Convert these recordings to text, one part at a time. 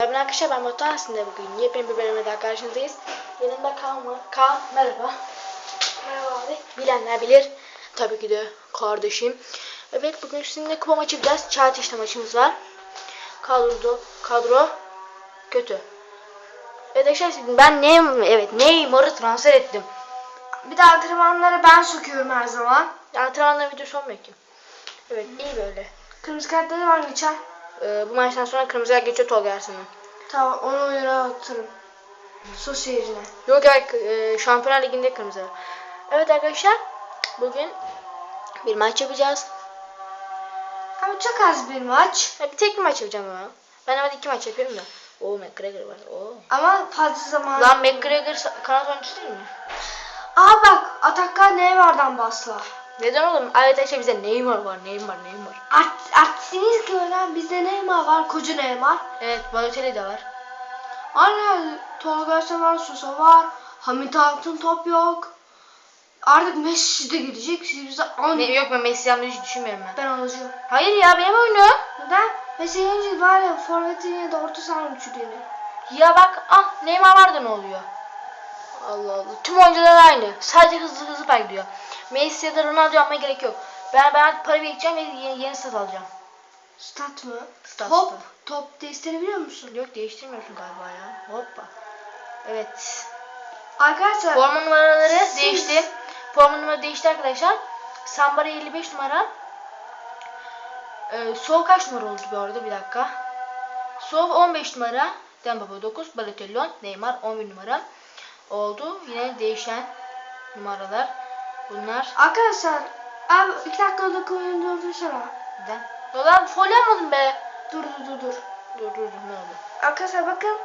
Merhaba arkadaşlar ben Batu aslında bugün yepyeni bir bölümde daha karşınızdayız. Yanımda var. Kaan merhaba. Merhaba abi. Bilenler bilir. Tabii ki de kardeşim. Evet bugün sizinle kupa maçı yapacağız. Çağatay işte maçımız var. Kadro, kadro kötü. Evet arkadaşlar ben Neym evet Neymar'ı transfer ettim. Bir de antrenmanları ben sokuyorum her zaman. Antrenmanla video sonmuyor ki. Evet iyi böyle. Kırmızı kart ne zaman geçer? Ee, bu maçtan sonra kırmızıya geçiyor Tolga Ersin'in. Tamam onu oyuna atarım. Sos yerine. Yok evet e, Şampiyonlar Ligi'nde kırmızı. Evet arkadaşlar bugün bir maç yapacağız. Ama çok az bir maç. Ya bir tek bir maç yapacağım ama. Ben hemen iki maç yapıyorum da. Oo McGregor var. Oo. Ama fazla zaman. Lan McGregor kanat oyuncusu değil mi? Aa bak Atakkan Neymar'dan basla. Neden oğlum? Arkadaşlar bize Neymar var. Neymar Neymar. Art, artistiniz ki öyle bizde Neymar var. Koca Neymar. Evet Balotelli de var. Aynen Tolga Sever Sosa var. Hamit Altın top yok. Artık Messi de gidecek. Siz bize an... Ne, yok ben Messi hiç düşünmüyorum ben. Ben alacağım. Hayır ya benim oyunum. Neden? Messi gelince var ya forvetin ya da orta sahanın üçlüğünü. Ya bak ah Neymar var da ne oluyor? Allah Allah. Tüm oyuncular aynı. Sadece hızlı hızlı fark ediyor. Messi ya da Ronaldo yapmaya gerek yok. Ben ben para biriktireceğim ve yeni, yeni stat alacağım. Stat mı? Stat, top. stat. Top testleri biliyor musun? Yok değiştirmiyorsun galiba ya. Hoppa. Evet. Arkadaşlar Forma numaraları Siz- değişti. Forma numaraları değişti arkadaşlar. Sambara 55 numara. Ee, Sol kaç numara oldu bu arada bir dakika. Sol 15 numara. Dembaba 9. Balotelli 10. Neymar 11 numara. Oldu. Yine değişen numaralar. Bunlar. arkadaşlar abi iki dakikada koyun durdursana. Neden? Dolar foul yapmadım be. Dur dur dur dur. Dur dur dur ne oldu? Arkadaşlar bakın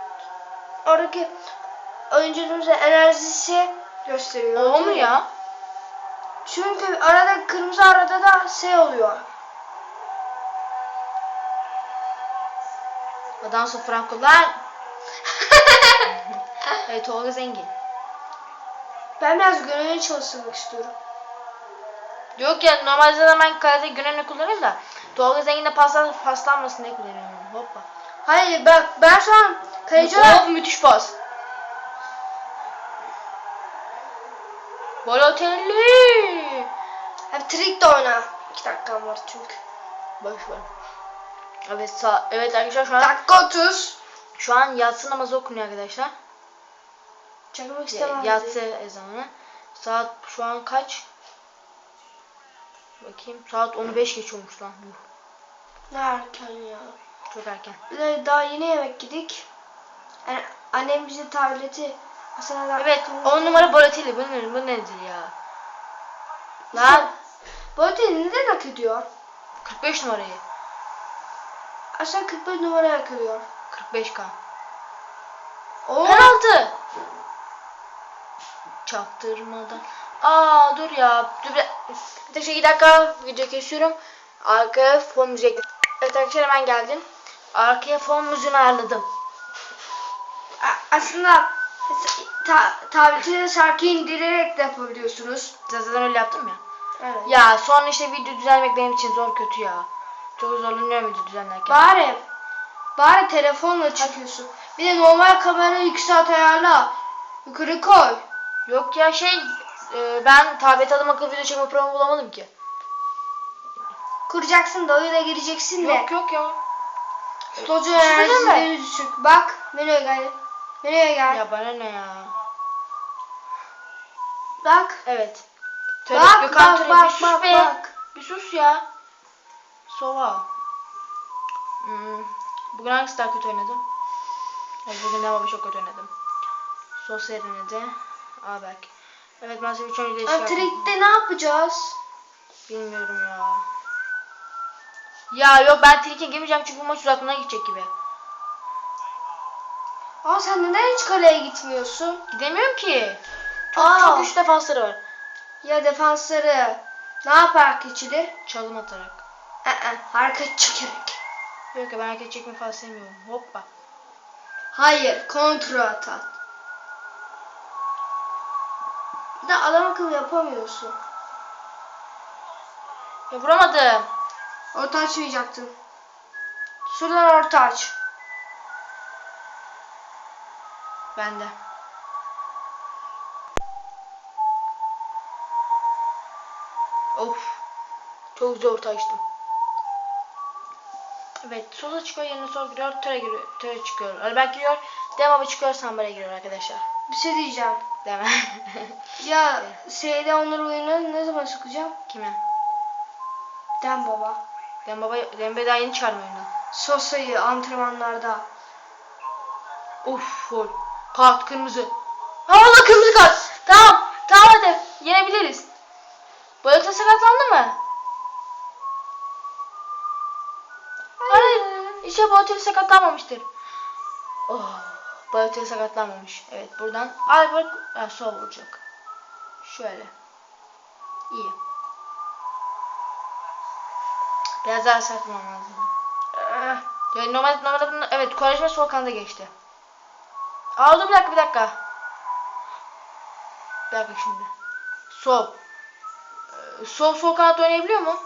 oradaki oyuncumuzun enerjisi gösteriyor. O mu ya? Çünkü arada kırmızı arada da şey oluyor. Adamsın Franco lan. evet Tolga zengin. Ben biraz gönüllü çalışmak istiyorum. Yok ya normalde zaten ben kalede Güney'ini kullanıyorum da Tolga Zengin'de paslan, paslanmasın diye kullanıyorum. Hoppa. Hayır bak ben şu an kaleci olarak Hop müthiş pas. Balotelli. hep trik de oyna. İki dakikam var çünkü. Boş ver. Evet sağ evet arkadaşlar şu an Dakika 30. şu an yatsı namazı okunuyor arkadaşlar. Çakmak istemem. Yatsı ezanı. Saat şu an kaç? Bakayım. Saat 15 geçiyormuş lan. Ne erken ya. Çok erken. Daha yeni yemek yedik. Yani annem bize tableti Hasan'a Evet 10 numara Balotelli. Bu, ne, bu nedir ya? Lan Bu öteni neden hak ediyor? 45 numarayı. Aşağı 45 numara hak ediyor. 45k. Oo. Penaltı. Çaktırmadan. Aa dur ya. Dur bir, bir iki dakika video kesiyorum. Arkaya fon müzik. Evet arkadaşlar hemen geldim. Arkaya fon müziğini ayarladım. A- aslında ta tablete şarkı indirerek de yapabiliyorsunuz. Zaten öyle yaptım ya. Evet. Ya sonra işte video düzenlemek benim için zor kötü ya. Çok zorlanıyorum video düzenlerken. Bari bari telefonla çekiyorsun. Bir de normal kamera yükselt ayarla. Yukarı koy. Yok ya şey e, ben tablet adım akıllı video çekme programı bulamadım ki. Kuracaksın da oyuna gireceksin de. Yok yok ya. Slocu Bir şey enerjileri düşük. Bak menüye gel. Menüye gel. Ya bana ne ya. Bak. Evet. Töre, Bak Gökhan bak Töre, bak bir sus bak be. bak. Bir sus ya. Sova. Hmm. Bugün hangisi daha kötü oynadı? Evet, bugün de baba çok kötü oynadım. Sosyal oynadı. Abek. Evet maalesef üç oyuncu değişik yaptım. Trikte ne yapacağız? Bilmiyorum ya. Ya yok ben Trik'e girmeyeceğim çünkü bu maç uzatmana gidecek gibi. Aa sen neden hiç kaleye gitmiyorsun? Gidemiyorum ki. Çok Aa. çok güçlü defansları var. Ya defansları ne yapar geçilir? Çalım atarak. Aa, hareket çekerek. Yok ya ben hareket çekmeyi fazla sevmiyorum. Hoppa. Hayır, kontra atak. Bir de adam akıllı yapamıyorsun. Ya vuramadım. Orta açmayacaktın. Şuradan orta aç. Ben de. Of. Çok zor taştım. Evet, sola çıkıyor, yerine sol giriyor, töre giriyor, töre çıkıyor. Arabak giriyor, demaba çıkıyor, sambara giriyor arkadaşlar. Bir şey diyeceğim. Deme. Ya S'de onları oyunu ne zaman sıkacağım? Kime? Den baba. Dembaba, Dembe daha yeni çıkarma oyundan. Sosa'yı antrenmanlarda. Uf, gol. Kart, kırmızı. Ha valla kırmızı kart. Tamam, tamam hadi. Yenebiliriz. Bu yoksa sakatlandı mı? Hayır. İşte Balotelli sakatlanmamıştır. Oh, Balotelli sakatlanmamış. Evet buradan Albert ha, sol vuracak. Şöyle. İyi. Biraz daha sert vurmam lazım. Eh, Yani normal, normalde bunu, evet Koreşme sol kanada geçti. Aa dur bir dakika bir dakika. Bir dakika şimdi. Sol. Ee, sol sol kanat oynayabiliyor mu?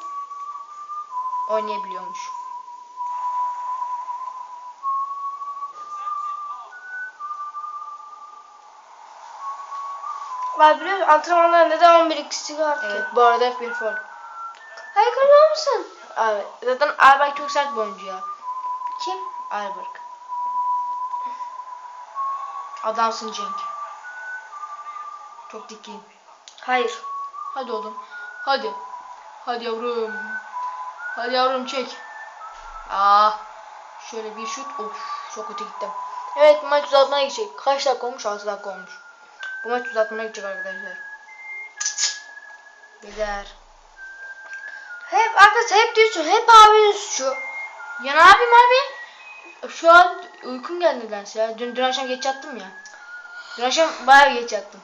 Oynayabiliyormuş. Ben biliyor musun antrenmanlarda neden 11 kişi var ki? Evet bu arada bir foul. Hayır görüyor musun? Evet. Zaten Albert çok sert bir oyuncu ya. Kim? Albert. Adamsın Cenk. Çok dikkiyim. Hayır. Hadi oğlum. Hadi. Hadi yavrum. Hadi yavrum çek. Aa. Şöyle bir şut. Of. Çok kötü gittim. Evet maç uzatmaya gidecek. Kaç dakika olmuş? 6 dakika olmuş. Bu maç uzatmaya gidecek arkadaşlar. Beyler. Hep arkadaşlar hep diyorsun hep abinin suçu. Ya ne yapayım abi? Şu an uykum geldi nedense ya. Dün, dün akşam geç yattım ya. Dün akşam bayağı geç yattım.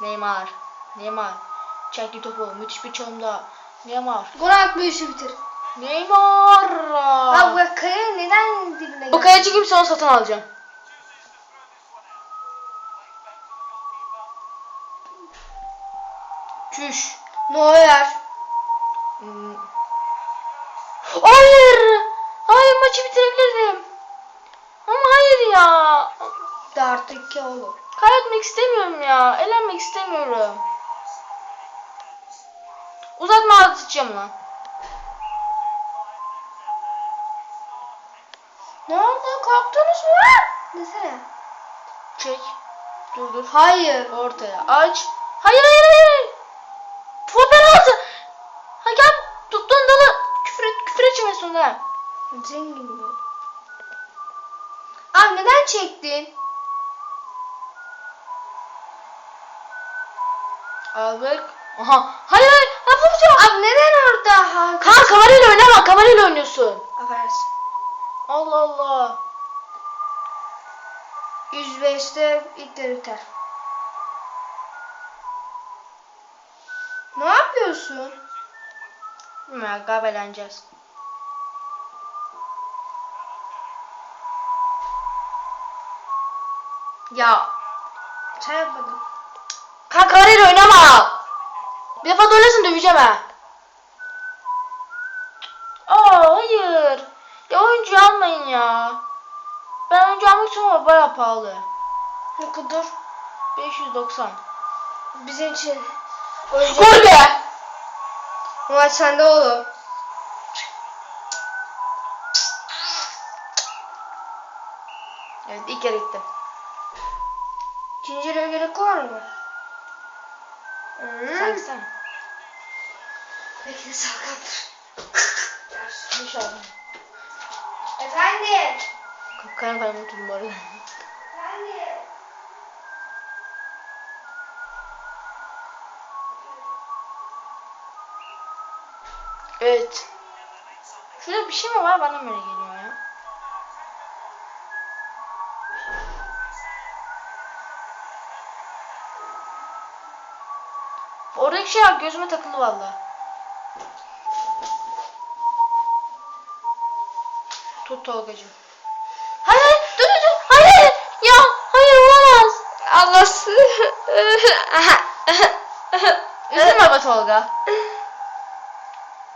Neymar. Neymar. Çekti topu. Müthiş bir çalım daha. Neymar. Gol at bu işi bitir. Neymar. Ha bu kaya neden dibine Bu kaleci kimse onu satın alacağım. Çüş. Neuer. Hmm. Hayır. Hayır maçı bitirebilirdim. Ama hayır ya. De artık olur. Kaybetmek istemiyorum ya. Elenmek istemiyorum. Uzatma atacağım lan. Ne oldu korktunuz mu? Desene. Çek. Dur dur. Hayır. Ortaya aç. Hayır hayır hayır. Bu penaltı. Hakem tuttuğun dalı küfür, etme sonunda. Zengin mi? Abi neden çektin? Albert. Aha. Hayır hayır. Ha vuracağım. Abi neden orada? Kaan kamerayla oynama. Kamerayla oynuyorsun. Affedersin. Allah Allah. 105'te ilk de biter. Ne yapıyorsun? Bilmiyorum galiba Ya. Sen yapmadın. Kaan kamerayla oynama. Bir defa da öylesin döveceğim ha. Aa hayır. Ya oyuncu almayın ya. Ben oyuncu almak istiyorum ama baya pahalı. Ne kadar? 590. Bizim için. Oyuncu. Gol be. Maç sende oğlum. Evet ilk kere gitti. Yarıya gerek var mı? Hmm. Gitsene. Peki de sakandır. İnşallah. Efendim. Kalem kalem oturdum bu arada. Efendim. Evet. Şurada bir şey mi var bana mı öyle geliyor ya? Oradaki şey gözüme takıldı valla. Tut Tolgacığım. Hayır, dur dur. Hayır. Ya, hayır olamaz. Allah'sı. Üzülme be Tolga.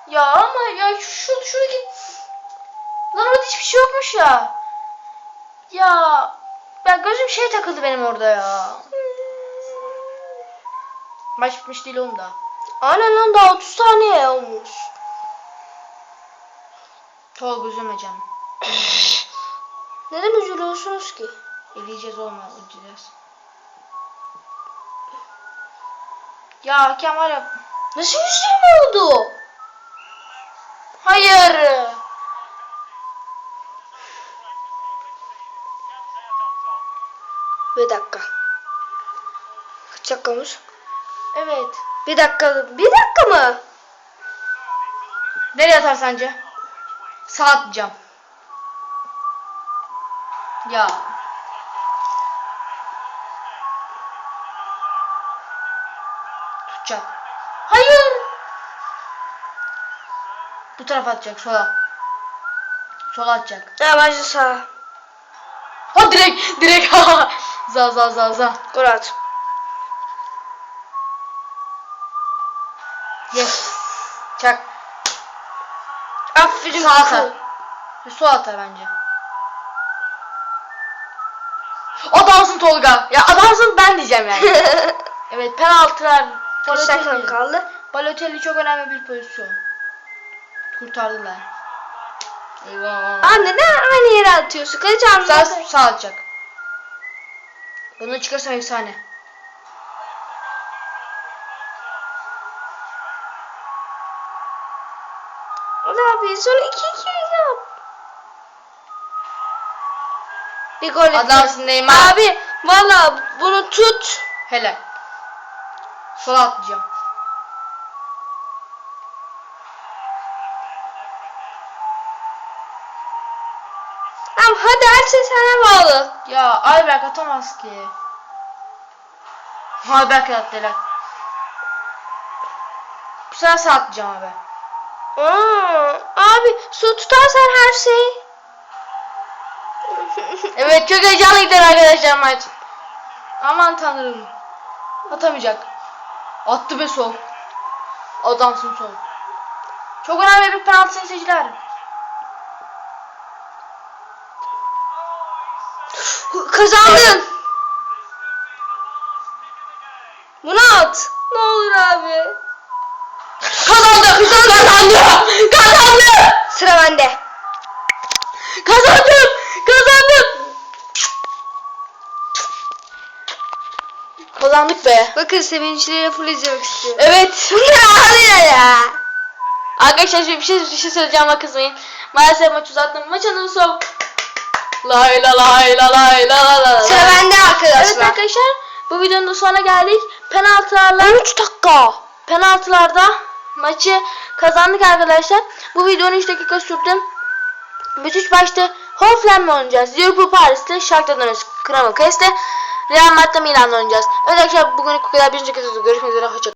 Ya ama ya şu, şu şuradaki Lan orada hiçbir şey yokmuş ya. Ya Ya gözüm şey takıldı benim orada ya. Maç bitmiş değil oğlum da. Aynen lan daha 30 saniye olmuş. Tolga üzülme canım. Neden üzülüyorsunuz ki? Eleyeceğiz oğlum ya ödeyeceğiz. Ya hakem var ya. Nasıl 120 oldu? Hayır. Bir dakika. Kaç dakikamız? Evet. Bir dakika. Bir dakika mı? Nereye atar sence? Sağ atacağım. Ya. Tutacak. Hayır. Bu tarafa atacak sola. Sola atacak. Ha bence sağ. Ha direkt direkt za za za za. Gol at. Yes. Çak. Aferin. Sağ atar. Sol atar bence. Adamsın Tolga. Ya adamsın ben diyeceğim yani. evet penaltılar. Kaç dakikan Balotelli. kaldı? Balotelli çok önemli bir pozisyon. Kurtardılar. Eyvah. Aa neden aynı yere atıyorsun? Kaç Sağ, anladın? sağ atacak. Bunu çıkarsam efsane. Ne yapıyorsun? 2-2 yap. Bir gol. Adamsın Neymar. Abi valla bunu tut. Helal. Sola atlayacağım. Tamam hadi her şey sana bağlı. Ya Ayberk atamaz ki. Ayberk attı helal. Bu sefer sağ atlayacağım abi. Aa, abi su tutarsan her şey. Evet çok heyecanlı gider arkadaşlar maç. Aman tanrım. Atamayacak. Attı be sol. Adamsın sol. Çok önemli bir penaltı seyirciler. Kazandın. Bunu at. Ne olur abi. Kazandı! Kazandı! Kazandı! Sıra bende. Kazandım! Kazandım! Kazandık be. Bakın sevinçleri full izlemek istiyorum. Evet. Hadi ya. Arkadaşlar şimdi bir şey, bir şey söyleyeceğim ama kızmayın. Maalesef maç uzattım. Maç adı son. Lay la lay la lay la la la. Sıra bende arkadaşlar. Evet arkadaşlar bu videonun sonuna geldik. Penaltılarla 13 dakika. penaltılarda maçı kazandık arkadaşlar. Bu video 13 dakika sürdü. Müthiş başta Hoffenheim oynayacağız. Liverpool Paris'te, Shakhtar Donetsk, Krama Kres'te, Real Madrid Milan'la oynayacağız. Evet arkadaşlar bugün bu kadar. Bir önceki videoda görüşmek üzere. Hoşçakalın.